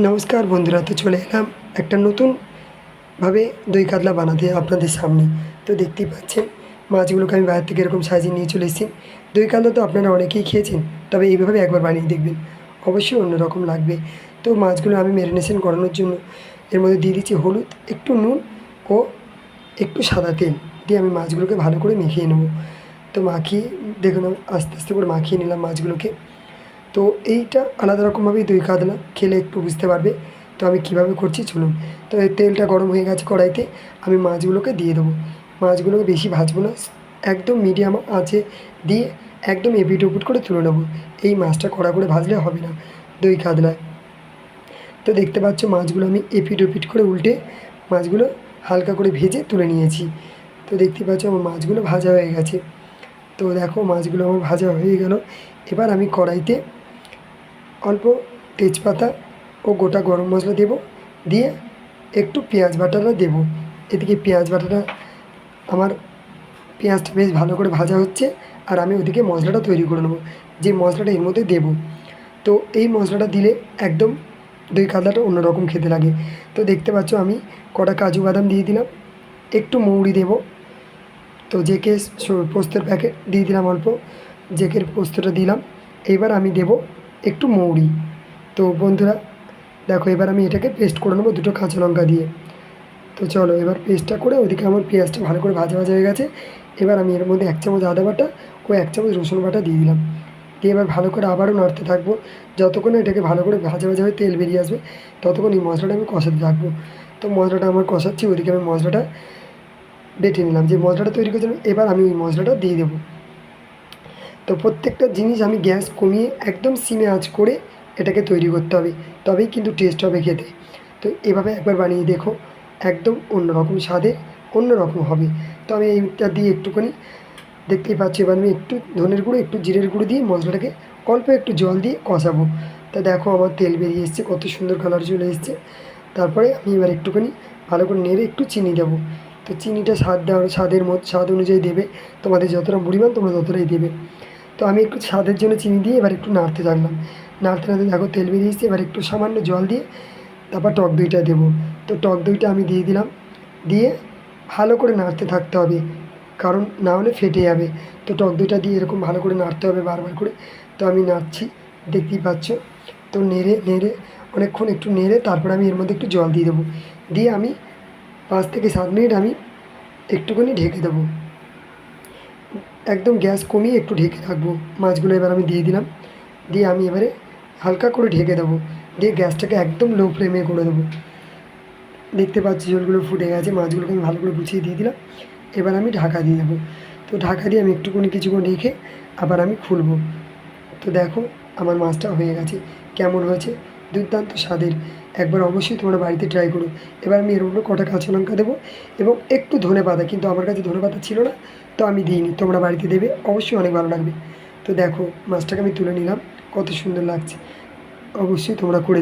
নমস্কার বন্ধুরা, তো চলে এলাম একটা নতুনভাবে দই কাতলা বানাতে আপনাদের সামনে। তো দেখতেই পাচ্ছেন, মাছগুলোকে আমি বাইরে থেকে এরকম সাজিয়ে নিয়ে চলে এসেছি। দই কাতলা তো আপনারা অনেকেই খেয়েছেন, তবে এইভাবে একবার বানিয়ে দেখবেন। অবশ্যই অন্যরকম লাগবে। তো মাছগুলো আমি ম্যারিনেশন করানোর জন্য এর মধ্যে দিয়ে দিচ্ছি হলুদ, একটু নুন ও একটু সাদা তেল দিয়ে আমি মাছগুলোকে ভালো করে মেখিয়ে নেব। তো মাখিয়ে, দেখুন আস্তে আস্তে করে মাখিয়ে নিলাম মাছগুলোকে। তো এইটা আলাদা রকমভাবেই দই কাতলা খেলে একটু বুঝতে পারবে। তো আমি কীভাবে করছি চলুন। তো এই তেলটা গরম হয়ে গেছে কড়াইতে, আমি মাছগুলোকে দিয়ে দেবো। মাছগুলোকে বেশি ভাজবো না, একদম মিডিয়াম আঁচে দিয়ে একদম এপিট ওপিট করে তুলে নেব। এই মাছটা কড়া করে ভাজলে হবে না দই কাতলায় তো দেখতে পাচ্ছ মাছগুলো আমি এপিট ওপিট করে উল্টে মাছগুলো হালকা করে ভেজে তুলে নিয়েছি। তো দেখতে পাচ্ছ আমার মাছগুলো ভাজা হয়ে গেছে। তো দেখো মাছগুলো আমার ভাজা হয়ে গেল। এবার আমি কড়াইতে অল্প তেজপাতা ও গোটা গরম মশলা দেবো। দিয়ে একটু পেঁয়াজ বাটাটা দেবো। এদিকে পেঁয়াজ বাটাটা আমার পেঁয়াজটা বেশ ভালো করে ভাজা হচ্ছে আর আমি ওদিকে মশলাটা তৈরি করে নেব। যে মশলাটা এর মধ্যে দেবো। তো এই মশলাটা দিলে একদম দই কাতলাটা অন্যরকম খেতে লাগে। তো দেখতে পাচ্ছ আমি কটা কাজু বাদাম দিয়ে দিলাম। একটু মৌরি দেবো। তো জেকে পোস্তের প্যাকেট দিয়ে দিলাম অল্প। জেকের পোস্তটা দিলাম। এবার আমি দেব একটু মৌরি। তো বন্ধুরা, দেখো এবার আমি এটাকে পেস্ট করে নেব দুটো কাঁচা লঙ্কা দিয়ে। তো চলো এবার পেস্টটা করে ওদিকে আমার পেঁয়াজটা ভালো করে ভাজা ভাজা হয়ে গেছে। এবার আমি এর মধ্যে এক চামচ আদা বাটা ও এক চামচ রসুন বাটা দিয়ে দিলাম। দিয়ে এবার ভালো করে আবারও নাড়তে থাকব। যতক্ষণ এটাকে ভালো করে ভাজা ভাজা হয়ে তেল বেরিয়ে আসবে, ততক্ষণ এই মশলাটা আমি কষাতে থাকব। তো মশলাটা আমার কষাচ্ছি, ওদিকে আমি মশলাটা বেটে নিলাম। যে মশলাটা তৈরি করেছিলাম, এবার আমি ওই মশলাটা দিয়ে দেবো। তো প্রত্যেকটা জিনিস আমি গ্যাস কমিয়ে একদম সিমে আঁচ করে এটাকে তৈরি করতে হবে। তবেই কিন্তু টেস্ট হবে খেতে। তো এভাবে একবার বানিয়ে দেখো, একদম অন্যরকম স্বাদে অন্যরকম হবে। তো আমি এইটা দিয়ে একটুখানি দেখতেই পাচ্ছি, এবার আমি একটু ধনের গুঁড়ো, একটু জিরের গুঁড়ো দিয়ে মশলাটাকে অল্প একটু জল দিয়ে কষাবো। তা দেখো আমার তেল বেরিয়ে এসছে, কত সুন্দর কালার চলে এসছে। তারপরে আমি এবার একটুখানি ভালো করে নেড়ে একটু চিনি দেবো। তো চিনিটা স্বাদ দেওয়ার, স্বাদের মতো, স্বাদ অনুযায়ী দেবে। তোমাদের যতটা পরিমাণ তোমরা ততটাই দেবে। তো আমি একটু স্বাদের জন্য চিনি দিয়ে এবার একটু নাড়তে থাকলাম নাড়তে নাড়তে দেখো তেল বেরিয়ে এসছে, এবার একটু সামান্য জল দিয়ে তারপর টক দইটা দেবো। তো টক দইটা আমি দিয়ে দিলাম, দিয়ে ভালো করে নাড়তে থাকতে হবে, কারণ না হলে ফেটে যাবে। তো টক দইটা দিয়ে এরকম ভালো করে নাড়তে হবে বারবার করে। তো আমি নাড়ছি, দেখতেই পাচ্ছ? তো নেড়ে নেড়ে, অনেকক্ষণ একটু নেড়ে তারপরে আমি এর মধ্যে একটু জল দিয়ে দেবো। দিয়ে আমি পাঁচ থেকে সাত মিনিট আমি একটুখানি ঢেকে দেবো। একদম গ্যাস কমিয়ে একটু ঢেকে রাখব। মাছগুলো এবার আমি দিয়ে দিলাম। দিয়ে আমি এবারে হালকা করে ঢেকে দেবো। দিয়ে গ্যাসটাকে একদম লো ফ্লেমে করে দেবো। দেখতে পাচ্ছি ঝোলগুলো ফুটে গেছে। মাছগুলোকে আমি ভালো করে গুছিয়ে দিয়ে দিলাম। এবার আমি ঢাকা দিয়ে দেবো। তো ঢাকা দিয়ে আমি একটুখানি কিছুক্ষণ রেখে আবার আমি খুলবো। তো দেখো আমার মাছটা হয়ে গেছে। কেমন হয়েছে? দুর্দান্ত স্বাদের। একবার অবশ্যই তোমরা বাড়িতে ট্রাই করো। এবার আমি এর উপরে কটা কাঁচা লঙ্কা দেবো এবং একটু ধনে পাতা কিন্তু আমার কাছে ধনে পাতা ছিল না। তো আমি দিইনি, তোমরা বাড়িতে দেবে, অবশ্যই অনেক ভালো লাগবে। তো দেখো, মাছটাকে আমি তুলে নিলাম, কত সুন্দর লাগছে। অবশ্যই তোমরা করে